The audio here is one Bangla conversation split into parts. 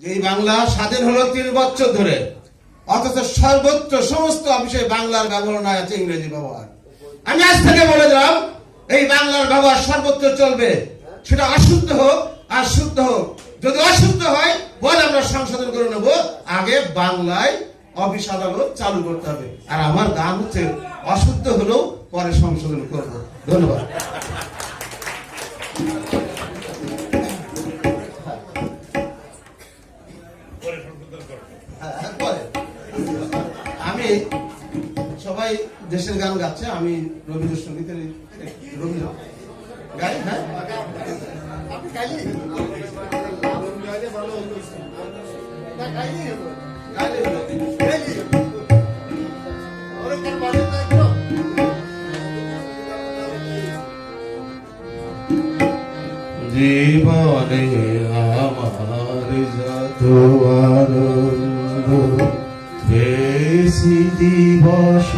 এই বাংলা স্বাধীন হলো তিন বছর ধরে। অথচ সর্বত্র সমস্ত অফিসে বাংলার ব্যবহার আছে ইংরেজি ব্যবহার। আমি আজ থেকে বলে দিলাম, এই বাংলার ব্যবহার সর্বত্র চলবে। সেটা অশুদ্ধ হোক, আর শুদ্ধ হোক। যদি অশুদ্ধ হয়, বলে আমরা সংশোধন করে নেব। আগে বাংলায় অফিস আদালত চালু করতে হবে। আর আমার গান হচ্ছে, অশুদ্ধ হলেও পরে সংশোধন করব। ধন্যবাদ। আমি সবাই দেশের গান গাচ্ছে আমি রবীন্দ্রসঙ্গীতের রবীন্দ্র গাই হ্যাঁ? জীবনে আমার যত আনন্দ দিবস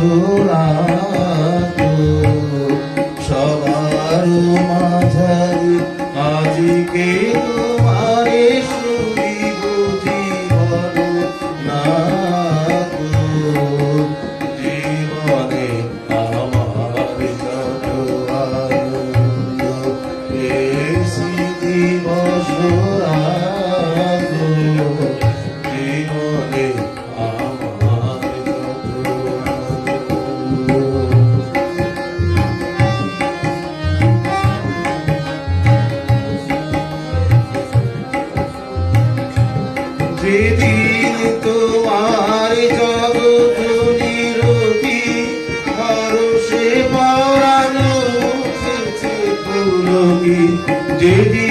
যেদিন তোমার জগৎ নিরতি হরষে পরানো যেদিন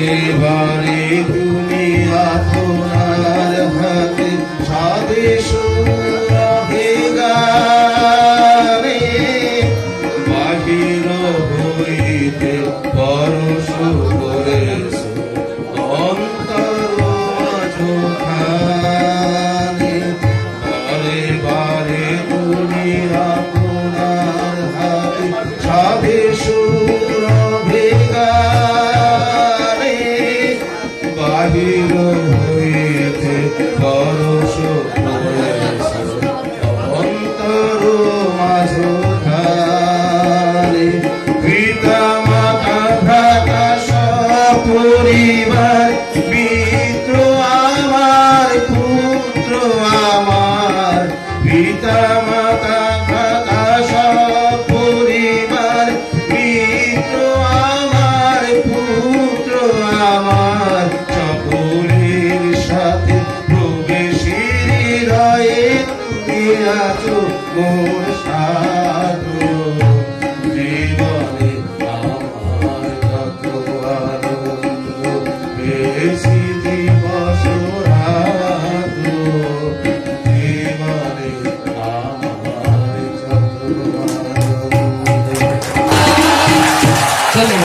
বারে বারে তুমি আপনার হাতে স্বদেশ সপরিবার মিত্র আমার, পুত্র আমার পিতা মাতা ভ্রাতা সপরিবার মিত্র আমার, পুত্র আমার, সকলের সাথে প্রবেশের হয়ে তুমি আছো মোর সাধু।